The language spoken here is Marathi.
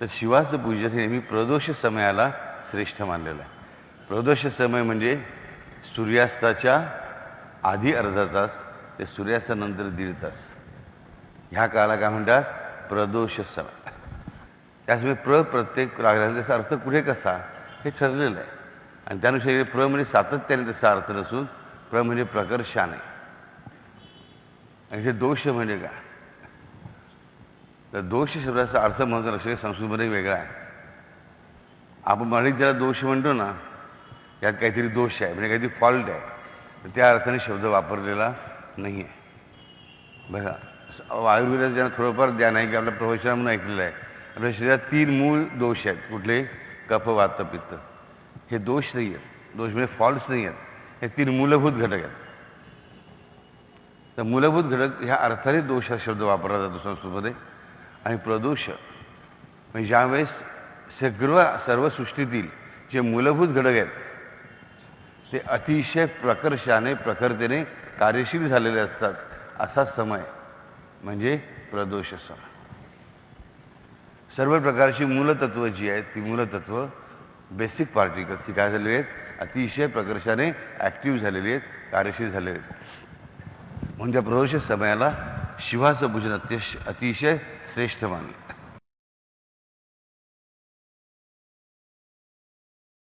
तर शिवाचं पूजन हे नेहमी प्रदोष समयाला श्रेष्ठ मानलेलं आहे. प्रदोष समय म्हणजे सूर्यास्ताच्या आधी अर्धा तास ते सूर्यास्तानंतर दीड तास. ह्या काळाला काय म्हणतात? प्रदोष समय. त्याचमुळे प्र प्रत्येक लागला त्याचा अर्थ कुठे कसा? हे ठरलेलं आहे. आणि त्यानुसार हे प्र म्हणजे सातत्याने त्याचा अर्थ नसून प्र म्हणजे प्रकर्षाने. आणि हे दोष म्हणजे काय? तर दोष शब्दाचा अर्थ म्हणतो लक्ष घ्या, संस्कृतमध्ये वेगळा आहे. आपण मराठीत ज्याला दोष म्हणतो ना यात काहीतरी दोष आहे म्हणजे काहीतरी फॉल्ट आहे. तर त्या अर्थाने शब्द वापरलेला नाही आहे बघा आयुर्वेदाचं ज्यांना थोडंफार ज्ञान आहे की आपल्या प्रवचना म्हणून ऐकलेलं आहे आपल्या शरीरात तीन मूळ दोष आहेत कुठले? कफ वात पित्त. हे दोष नाही आहेत. दोष म्हणजे फॉल्ट्स नाही आहेत. हे तीन मूलभूत घटक आहेत. तर मूलभूत घटक ह्या अर्थाने दोष हा शब्द वापरला जातो संस्कृतमध्ये. आणि प्रदोष म्हणजे ज्यावेळेस सग्र सर्व सृष्टीतील जे मूलभूत घटक आहेत ते अतिशय प्रकर्षाने प्रखरतेने कार्यशील झालेले असतात असा समय. म्हणजे प्रदोष समय सर्व प्रकारची मूलतत्व जी आहेत ती मूलतत्व बेसिक पार्टिकल्स काय झालेली आहेत अतिशय प्रकर्षाने ॲक्टिव्ह झालेली आहेत कार्यशील झालेले आहेत. म्हणजे प्रदोष समयाला शिवाचं भजन अतिशय अतिशय श्रेष्ठ मानलं